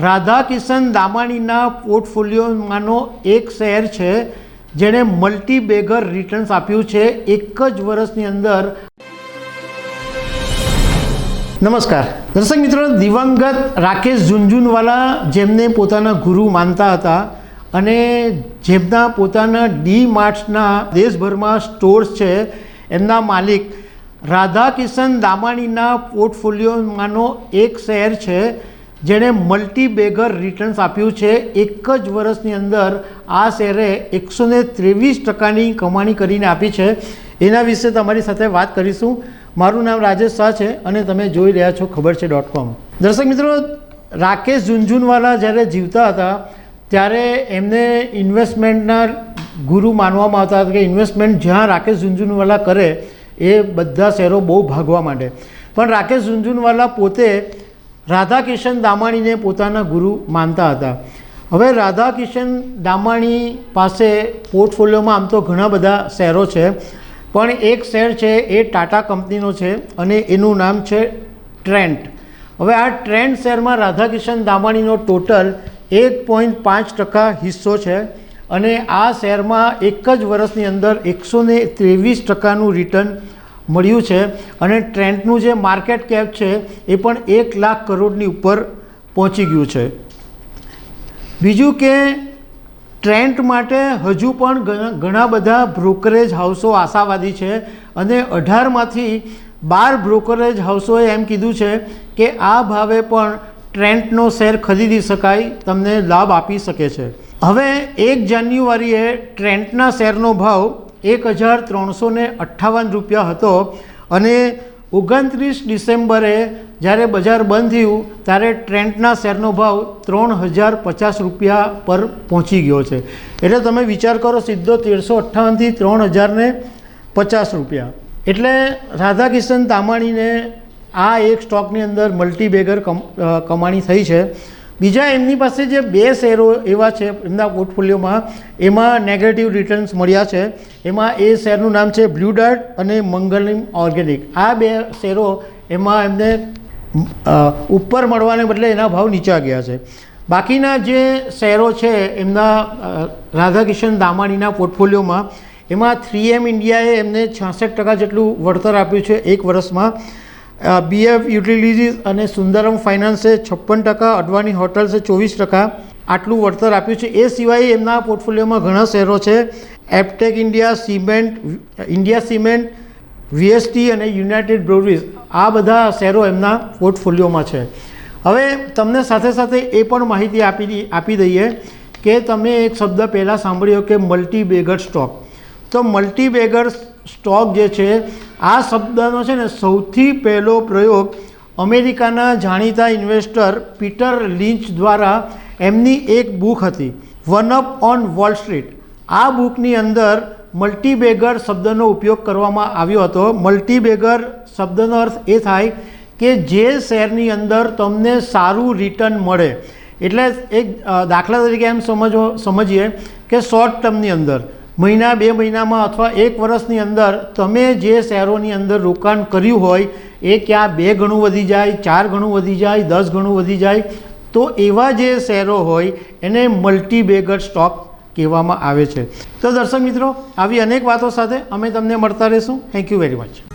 રાધા કિશન દામાણીના પોર્ટફોલિયોમાંનો એક શેર છે, જેણે મલ્ટી બેગર રિટર્ન્સ આપ્યું છે, એક જ વર્ષની અંદર. નમસ્કાર. દર્શક મિત્રો, દિવંગત રાકેશ ઝુંઝુનવાલા જેમને પોતાના ગુરુ માનતા હતા અને જેમના પોતાના ડી માર્ટ્સના દેશભરમાં સ્ટોર્સ છે, એમના માલિક રાધા કિશન દામાણીના પોર્ટફોલિયોમાંનો એક શેર છે જેણે મલ્ટી બેગર રિટર્ન્સ આપ્યું છે. એક જ વર્ષની અંદર આ શેરે એકસો ને ત્રેવીસ ટકાની કમાણી કરીને આપી છે. એના વિશે તમારી સાથે વાત કરીશું. મારું નામ રાજેશ શાહ છે અને તમે જોઈ રહ્યા છો ખબર છે ડોટ કોમ દર્શક મિત્રો, રાકેશ ઝુંઝુનવાલા જ્યારે જીવતા હતા, ત્યારે એમને ઇન્વેસ્ટમેન્ટના ગુરુ માનવામાં આવતા હતા કે ઇન્વેસ્ટમેન્ટ જ્યાં રાકેશ ઝુંઝુનવાલા કરે, એ બધા શેરો બહુ ભાગવા માંડે. પણ રાકેશ ઝુંઝુનવાલા પોતે રાધા કિશન દામાણીને પોતાના ગુરુ માનતા હતા. હવે રાધા કિશન દામાણી પાસે પોર્ટફોલિયોમાં આમ તો ઘણા બધા શહેરો છે, પણ એક શેર છે એ ટાટા કંપનીનો છે અને એનું નામ છે ટ્રેન્ટ. હવે આ ટ્રેન્ડ શેરમાં રાધા કિશન દામાણીનો ટોટલ એક પોઈન્ટ પાંચ ટકા હિસ્સો છે અને આ શેરમાં એક જ વર્ષની અંદર એકસો ત્રેવીસ ટકાનું રિટર્ન મળ્યું છે અને ટ્રેન્ડનું જે માર્કેટ કેપ છે એ પણ એક લાખ કરોડની ઉપર પહોંચી ગયું છે. બીજું કે ટ્રેન્ટ માટે હજુ પણ ઘણા બધા બ્રોકરેજ હાઉસો આશાવાદી છે અને અઢારમાંથી બાર બ્રોકરેજ હાઉસોએ એમ કીધું છે કે આ ભાવે પણ ટ્રેન્ટનો શેર ખરીદી શકાય, તમને લાભ આપી શકે છે. હવે એક જાન્યુઆરીએ ટ્રેન્ટના શેરનો ભાવ એક હજાર ત્રણસો ને અઠ્ઠાવન રૂપિયા હતો અને ઓગણત્રીસ ડિસેમ્બરે જ્યારે બજાર બંધ થયું, ત્યારે ટ્રેન્ટના શેરનો ભાવ ત્રણ હજાર પચાસ રૂપિયા પર પહોંચી ગયો છે. એટલે તમે વિચાર કરો, સીધો તેરસો અઠ્ઠાવનથી ત્રણ હજારને પચાસ રૂપિયા. એટલે રાધાકિશન તામાણીને આ એક સ્ટોકની અંદર મલ્ટીબેગર કમ કમાણી થઈ છે. બીજા એમની પાસે જે બે શેરો એવા છે, એમના પોર્ટફોલિયોમાં, એમાં નેગેટિવ રિટર્ન્સ મળ્યા છે. એમાં એ શેરનું નામ છે બ્લુ ડાર્ટ અને મંગલિમ ઓર્ગેનિક આ બે શેરો એમાં એમને ઉપર મળવાને બદલે એના ભાવ નીચા ગયા છે. બાકીના જે શેરો છે, એમના રાધાકિશન દામાણીના પોર્ટફોલિયોમાં, એમાં થ્રી એમ ઇન્ડિયાએ એમને છાસઠ ટકા જેટલું વળતર આપ્યું છે એક વર્ષમાં. બીએફ યુટિલિટીઝ અને સુંદરમ ફાઇનાન્સે છપ્પન ટકા, અડવાણી હોટલ્સે ચોવીસ ટકા આટલું વળતર આપ્યું છે. એ સિવાય એમના પોર્ટફોલિયોમાં ઘણા શેરો છે. Aptech India Cement India Cement VST અને યુનાઇટેડ બ્રોવરીઝ આ બધા શેરો એમના પોર્ટફોલિયોમાં છે. હવે તમને સાથે સાથે એ પણ માહિતી આપી આપી દઈએ કે તમે એક શબ્દ પહેલાં સાંભળ્યો કે મલ્ટી બેગર સ્ટોક તો મલ્ટી બેગર સ્ટોક જે છે આ શબ્દનો છે ને સૌથી પહેલો પ્રયોગ અમેરિકાના જાણીતા ઇન્વેસ્ટર પીટર લિંચ દ્વારા એમની એક બુક હતી, one up on Wall Street. આ બુકની અંદર મલ્ટીબેગર શબ્દનો ઉપયોગ કરવામાં આવ્યો હતો. મલ્ટીબેગર શબ્દનો અર્થ એ થાય કે જે શેરની અંદર તમને સારું રિટર્ન મળે. એટલે એક દાખલા તરીકે એમ સમજો સમજીએ કે શોર્ટ ટર્મની અંદર. મહિના, બે મહિનામાં અથવા એક વર્ષની અંદર તમે જે શેરોની અંદર રોકાણ કર્યું હોય, એ ક્યાં બે ગણું વધી જાય, ચાર ગણું વધી જાય, દસ ગણું વધી જાય, તો એવા જે શહેરો હોય, એને મલ્ટીબેગર સ્ટોક કહેવામાં આવે છે. તો દર્શક મિત્રો, આવી અનેક વાતો સાથે અમે તમને મળતા રહીશું. Thank you very much